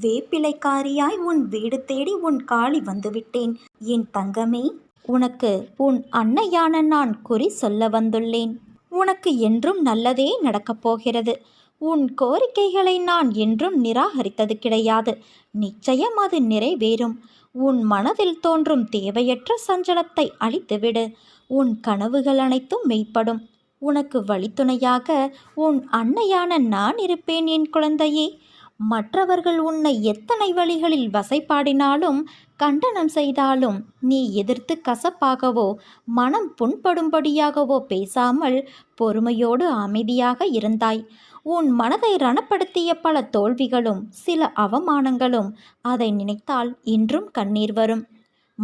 வேப்பிலைக்காரியாய் உன் வீடு தேடி உன் காளி வந்துவிட்டேன். என் தங்கமே உனக்கு உன் அன்னையான நான் குறி சொல்ல வந்துள்ளேன். உனக்கு என்றும் நல்லதே நடக்கப் போகிறது. உன் கோரிக்கைகளை நான் என்றும் நிராகரித்தது கிடையாது. நிச்சயம் அது நிறைவேறும். உன் மனதில் தோன்றும் தேவையற்ற சஞ்சலத்தை அழித்துவிடு. உன் கனவுகள் அனைத்தும் மெய்ப்படும். உனக்கு வழித்துணையாக உன் அன்னையான நான் இருப்பேன் என் குழந்தையே. மற்றவர்கள் உன்னை எத்தனை வழிகளில் வசைப்பாடினாலும் கண்டனம் செய்தாலும் நீ எதிர்த்து கசப்பாகவோ மனம் புண்படும்படியாகவோ பேசாமல் பொறுமையோடு அமைதியாக இருந்தாய். உன் மனதை ரணப்படுத்திய பல தோல்விகளும் சில அவமானங்களும் அதை நினைத்தால் இன்றும் கண்ணீர் வரும்.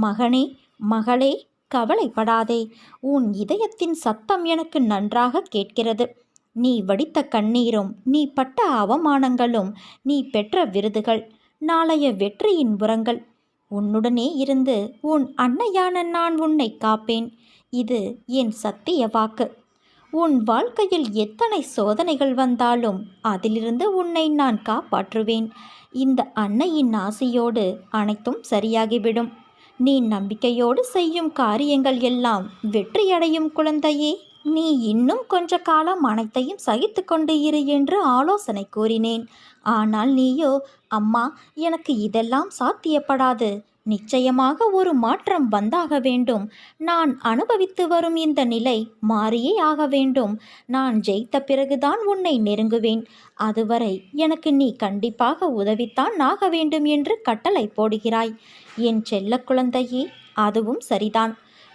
மகனே மகளே கவலைப்படாதே. உன் இதயத்தின் சத்தம் எனக்கு நன்றாக கேட்கிறது. நீ வடித்த கண்ணீரும் நீ பட்ட அவமானங்களும் நீ பெற்ற விருதுகள் நாளைய வெற்றியின் உரங்கள். உன்னுடனே இருந்து உன் அன்னையான நான் உன்னை காப்பேன். இது என் சத்திய வாக்கு. உன் வாழ்க்கையில் எத்தனை சோதனைகள் வந்தாலும் அதிலிருந்து உன்னை நான் காப்பாற்றுவேன். இந்த அன்னையின் ஆசையோடு அனைத்தும் சரியாகிவிடும். நீ நம்பிக்கையோடு செய்யும் காரியங்கள் எல்லாம் வெற்றியடையும் குழந்தையே. நீ இன்னும் கொஞ்ச காலம் அனைத்தையும் சகித்து கொண்டு இரு என்று ஆலோசனை கூறினேன். ஆனால் நீயோ அம்மா எனக்கு இதெல்லாம் சாத்தியப்படாது. நிச்சயமாக ஒரு மாற்றம் வந்தாக வேண்டும். நான் அனுபவித்து வரும் இந்த நிலை மாறியே ஆக வேண்டும். நான் ஜெயித்த பிறகுதான் உன்னை நெருங்குவேன். அதுவரை எனக்கு நீ கண்டிப்பாக உதவித்தான் ஆக வேண்டும் என்று கட்டளை போடுகிறாய். என் செல்ல குழந்தையே அதுவும் சரிதான்.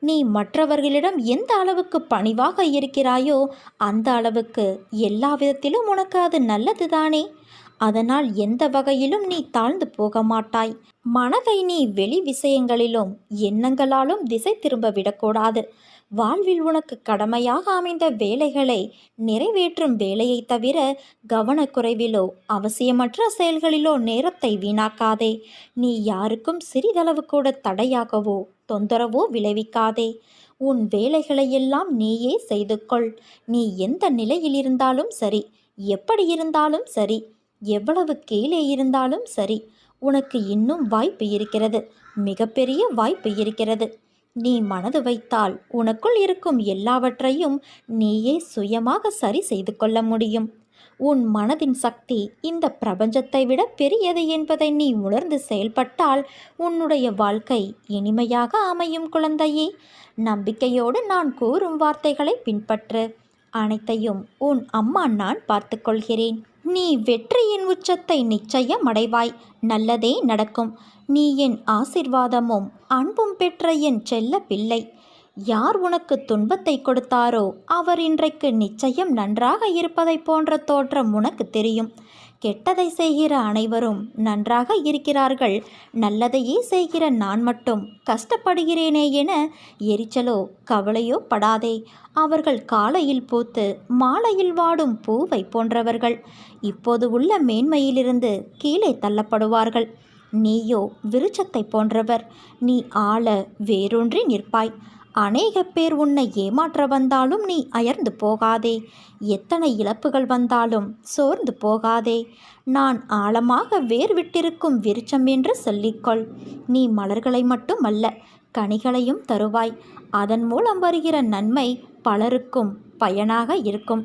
நீ மற்றவர்களிடம் எந்த அளவுக்கு பணிவாக இருக்கிறாயோ அந்த அளவுக்கு எல்லா விதத்திலும் உனக்கு அது நல்லதுதானே? அதனால் எந்த வகையிலும் நீ தாழ்ந்து போக மாட்டாய். மனதை நீ வெளி விஷயங்களிலும் எண்ணங்களாலும் திசை திரும்ப விடக்கூடாது. வாழ்வில் உனக்கு கடமையாக அமைந்த வேலைகளை நிறைவேற்றும் வேலையை தவிர கவனக்குறைவிலோ அவசியமற்ற செயல்களிலோ நேரத்தை வீணாக்காதே. நீ யாருக்கும் சிறிதளவு கூட தடையாகவோ தொந்தரவோ விளைவிக்காதே. உன் வேலைகளையெல்லாம் நீயே செய்து கொள் நீ எந்த நிலையில் இருந்தாலும் சரி எப்படி இருந்தாலும் சரி எவ்வளவு கீழே இருந்தாலும் சரி உனக்கு இன்னும் வாய்ப்பு இருக்கிறது மிகப்பெரிய வாய்ப்பு இருக்கிறது. நீ மனது வைத்தால் உனக்குள் இருக்கும் எல்லாவற்றையும் நீயே சுயமாக சரி செய்து கொள்ள முடியும். உன் மனதின் சக்தி இந்த பிரபஞ்சத்தை விட பெரியது என்பதை நீ உணர்ந்து செயல்பட்டால் உன்னுடைய வாழ்க்கை இனிமையாக அமையும் குழந்தையே. நம்பிக்கையோடு நான் கூறும் வார்த்தைகளை பின்பற்று. அனைத்தையும் உன் அம்மா நான் பார்த்துக்கொள்கிறேன் நீ வெற்றியின் உச்சத்தை நிச்சயம் அடைவாய் நல்லதே நடக்கும். நீ என் ஆசிர்வாதமும் அன்பும் பெற்ற என் செல்ல பிள்ளை யார் உனக்கு துன்பத்தை கொடுத்தாரோ அவர் இன்றைக்கு நிச்சயம் நன்றாக இருப்பதைப் போன்ற தோற்றம் உனக்கு தெரியும். கெட்டதை செய்கிற அனைவரும் நன்றாக இருக்கிறார்கள். நல்லதையே செய்கிற நான் மட்டும் கஷ்டப்படுகிறேனே என எரிச்சலோ கவலையோ படாதே. அவர்கள் காலையில் பூத்து மாலையில் வாடும் பூவை போன்றவர்கள். இப்போது உள்ள மேன்மையிலிருந்து கீழே தள்ளப்படுவார்கள். நீயோ விருச்சத்தை போன்றவர். நீ ஆள வேரூன்றி நிற்பாய். அநேக பேர் உன்னை ஏமாற்ற வந்தாலும் நீ அயர்ந்து போகாதே. எத்தனை இழப்புகள் வந்தாலும் சோர்ந்து போகாதே. நான் ஆழமாக வேர் விட்டிருக்கும் விருட்சம் என்று சொல்லிக்கொள். நீ மலர்களை மட்டுமல்ல கனிகளையும் தருவாய். அதன் மூலம் வருகிற நன்மை பலருக்கும் பயனாக இருக்கும்.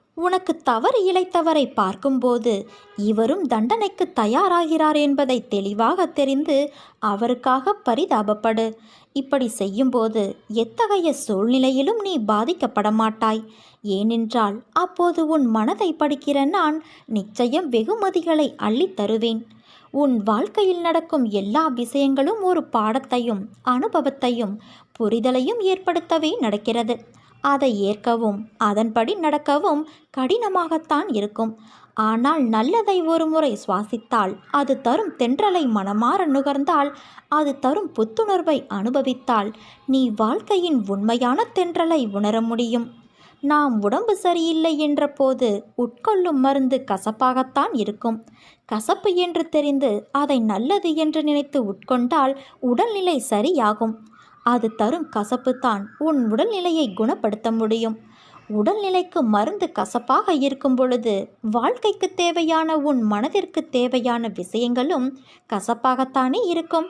உனக்கு தவறு இழைத்தவரை பார்க்கும்போது இவரும் தண்டனைக்கு தயாராகிறார் என்பதை தெளிவாக தெரிந்து அவருக்காக பரிதாபப்படு. இப்படி செய்யும்போது எத்தகைய சூழ்நிலையிலும் நீ பாதிக்கப்பட மாட்டாய் ஏனென்றால் அப்போது உன் மனதை படிக்கிற நான் நிச்சயம் வெகுமதிகளை அள்ளித் தருவேன். உன் வாழ்க்கையில் நடக்கும் எல்லா விஷயங்களும் ஒரு பாடத்தையும் அனுபவத்தையும் புரிதலையும் ஏற்படுத்தவே நடக்கிறது. அதை ஏற்கவும் அதன்படி நடக்கவும் கடினமாகத்தான் இருக்கும். ஆனால் நல்லதை ஒரு முறை சுவாசித்தால் அது தரும் தென்றலை மனமாற நுகர்ந்தால் அது தரும் புத்துணர்வை அனுபவித்தால் நீ வாழ்க்கையின் உண்மையான தென்றலை உணர முடியும். நாம் உடம்பு சரியில்லை என்ற போது உட்கொள்ளும் மருந்து கசப்பாகத்தான் இருக்கும். கசப்பு என்று தெரிந்து அதை நல்லது என்று நினைத்து உட்கொண்டால் உடல்நிலை சரியாகும். அது தரும் கசப்பு தான் உன் உடல்நிலையை குணப்படுத்த முடியும். உடல்நிலைக்கு மருந்து கசப்பாக இருக்கும் பொழுது வாழ்க்கைக்கு தேவையான உன் மனதிற்கு தேவையான விஷயங்களும் கசப்பாகத்தானே இருக்கும்.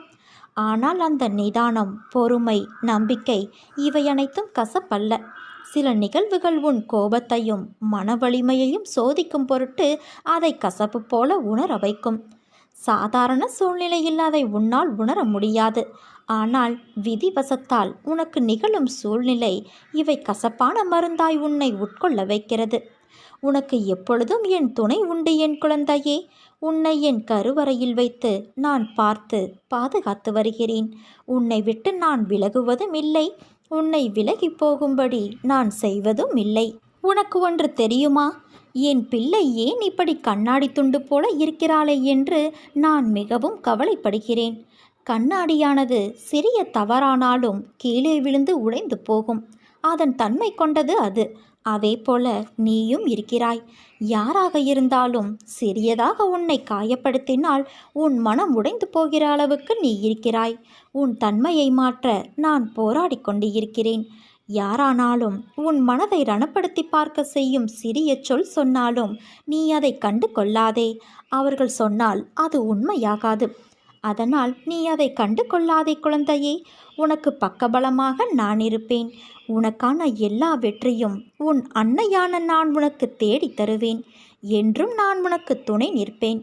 ஆனால் அந்த நிதானம் பொறுமை நம்பிக்கை இவை அனைத்தும் கசப்பல்ல. சில நிகழ்வுகள் உன் கோபத்தையும் மன வலிமையையும் சோதிக்கும் பொருட்டு அதை கசப்பு போல உணர வைக்கும். சாதாரண சூழ்நிலையில் அதை உன்னால் உணர முடியாது. ஆனால் விதிவசத்தால் உனக்கு நிகழும் சூழ்நிலை இவை கசப்பான மருந்தாய் உன்னை உட்கொள்ள வைக்கிறது. உனக்கு எப்பொழுதும் என் துணை உண்டு என் குழந்தையே. உன்னை என் கருவறையில் வைத்து நான் பார்த்து பாதுகாத்து வருகிறேன். உன்னை விட்டு நான் விலகுவதும் இல்லை. உன்னை விலகி போகும்படி நான் செய்வதும் இல்லை. உனக்கு ஒன்று தெரியுமா? என் பிள்ளை ஏன் இப்படி கண்ணாடி துண்டு போல இருக்கிறாளே என்று நான் மிகவும் கவலைப்படுகிறேன். கண்ணாடியானது சிறிய தவறானாலும் கீழே விழுந்து உடைந்து போகும். அதன் தன்மை கொண்டது அது. அதே போல நீயும் இருக்கிறாய். யாராக இருந்தாலும் சிறியதாக உன்னை காயப்படுத்தினால் உன் மனம் உடைந்து போகிற அளவுக்கு நீ இருக்கிறாய். உன் தன்மையை மாற்ற நான் போராடி கொண்டு இருக்கிறேன் யாரானாலும் உன் மனதை ரணப்படுத்தி பார்க்க செய்யும் சிறிய சொல் சொன்னாலும் நீ அதை கண்டு கொள்ளாதே அவர்கள் சொன்னால் அது உண்மையாகாது. அதனால் நீ அதை கண்டு கொள்ளாதே குழந்தையே. உனக்கு பக்கபலமாக நான் இருப்பேன். உனக்கான எல்லா வெற்றியும் உன் அன்னையான நான் உனக்கு தேடித் தருவேன். என்றும் நான் உனக்கு துணை நிற்பேன்.